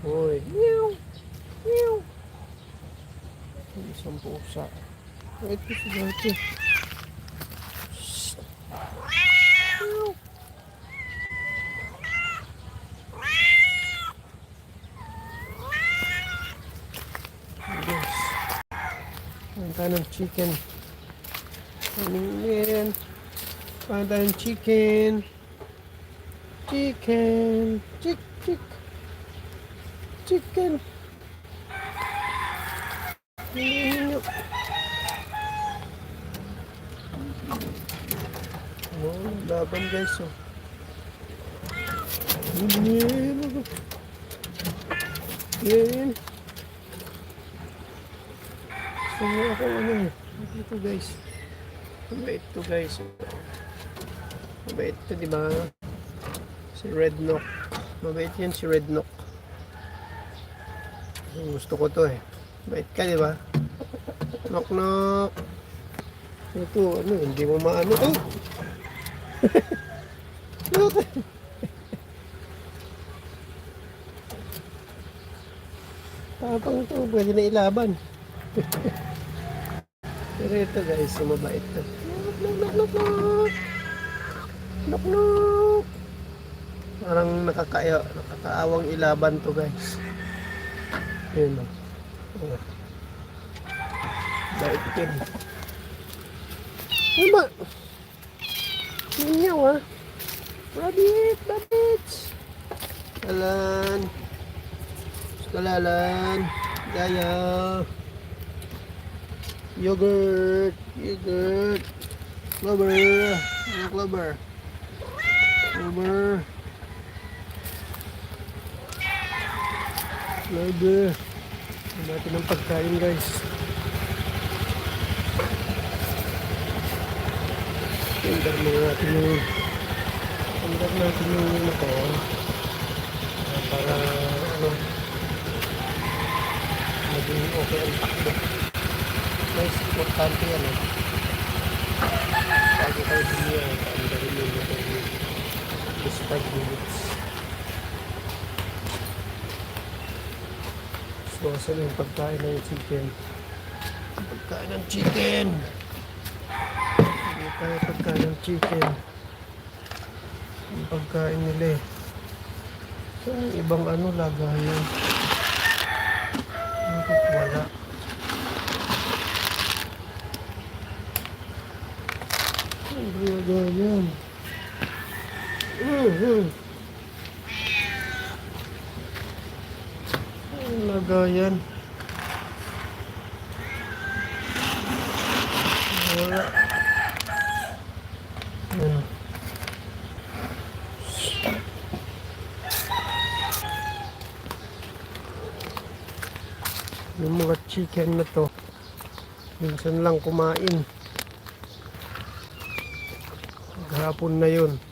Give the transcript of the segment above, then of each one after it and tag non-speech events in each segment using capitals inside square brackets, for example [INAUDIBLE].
Hoy. Meow. Meow. Ang isang pusa. Ito si. Ang tayo ng chicken. Ano yan? Ang tayo ng chicken. Chicken. Chick, chick. Chicken. Hinihinyo. Oh, laban guys oh. Yan. Yan. Gusto mo ako ano eh. Ito guys. Mabait to guys. Mabait to di ba? Si Red Knock. Mabait yan si Red Knock. Gusto ko to eh. Bait ka di ba? Knock knock. Ito ano hindi mo maano. Oh! [LAUGHS] Tapang to, pwede na ilaban. [LAUGHS] Pero ito guys, mabait to. Knock, knock, knock, knock, knock. Knock. Parang nakakaawang ilaban to guys. Yun o. Oh. Bait din. Ano ba? Ninyaw ah. Rabbit, rabbit. Alan. Skalalan. Gaya. Yogurt. Yogurt. Clover. Clover? Clover. Ano natin ang pagkain guys. Tindar mo natin yung tindar natin yung ano ko ah, para ano maging okay ang takbo. Guys, importante yan eh. Bago tayo bumili, paandarin mo ito yung just 5 minutes. So, saan yung pagkain ng chicken? Pagkain ng chicken! Hindi tayo pagkain ng chicken. Yung pagkain nila eh. So, yung ibang ano, lagayan. Bakit wala? Ang lagayan. Mhm. Ang lagayan. Wala. Ano? Yung mga chicken na to, minsan lang kumain. Maghapon na yun.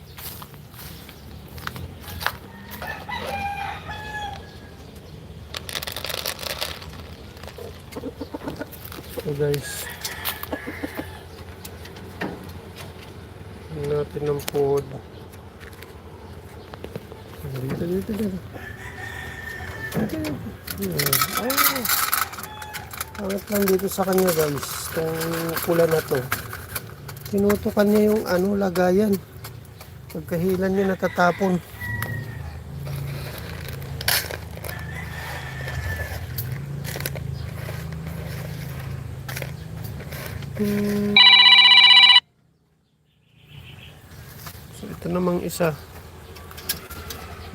Guys, natin ng food. Dito, dito, dito. Ay, Angat lang dito sa kanya guys. Itong pula na to. Tinutukan niya yung ano, lagayan. Pagkahilan niya natatapon. So ito namang isa.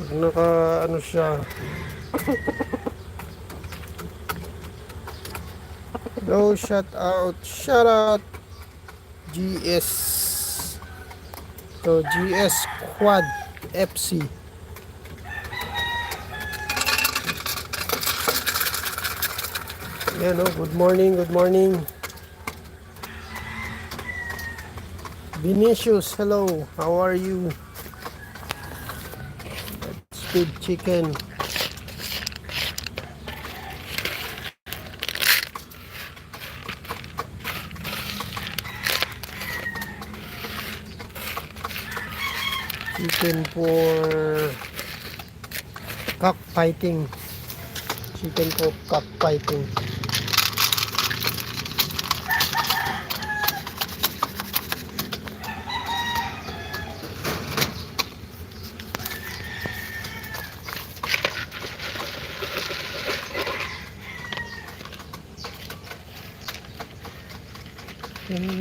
Pag naka ano siya. Go shout out. Shout out. GS. So GS Quad FC. Yan oh, good morning, good morning. Vinicius, hello. How are you? That's good chicken. Chicken for cockfighting. chicken ko cockfighting. Good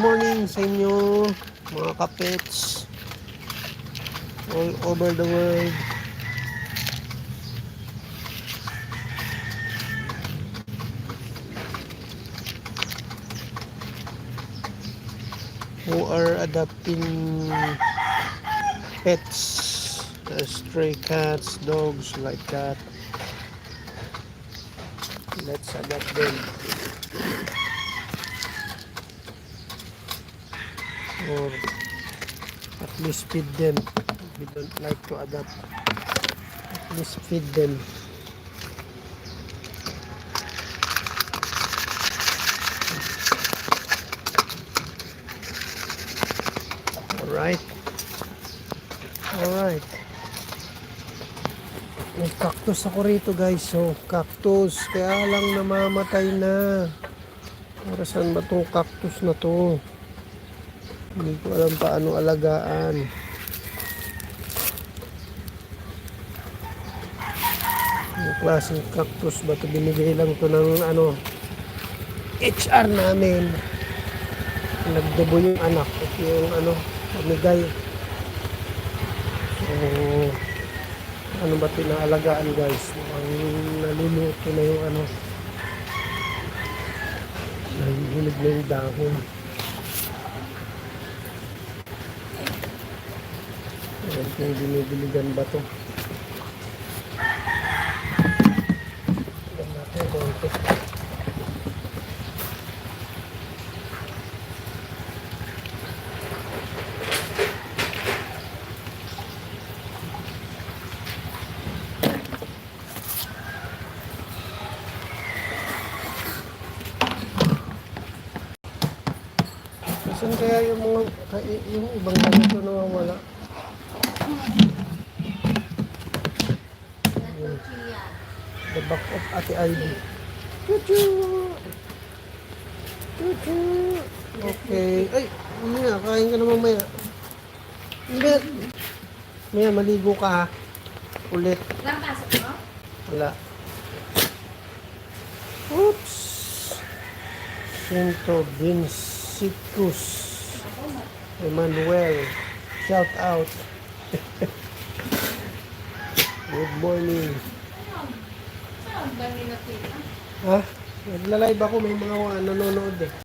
morning sa inyo mga kapets all over the world. Who are adopting pets, stray cats, dogs like that. Let's adopt them. or at least feed them we don't like to adapt at least feed them cactus ako rito guys so cactus kaya lang namamatay na para saan ba tong cactus na to hindi ko alam paano alagaan. Yung klaseng cactus ba ito? Binigay lang to ng ano, HR namin. Nagdubo yung anak. At yung ano, pamigay. So, ano ba tinaalagaan guys? Mukhang naluluto na yung ano. Nahihilig na yung dahon. Ayan kung binibiligan ba to. Ayan natin konti. Saan kaya yung mga yung ibang ganito nawawala? The back of Ate Ivy. Chuchu! Chuchu! Okay. Ay, mamaya, kain ka na mamaya. Hindi. Maya, maligo ka ha. Ulit. Lang pasok mo? Wala. Oops! Vincicus Emmanuel. Shout out. [LAUGHS] Good morning. Ha? Nagla-live ako, may mga nanonood eh.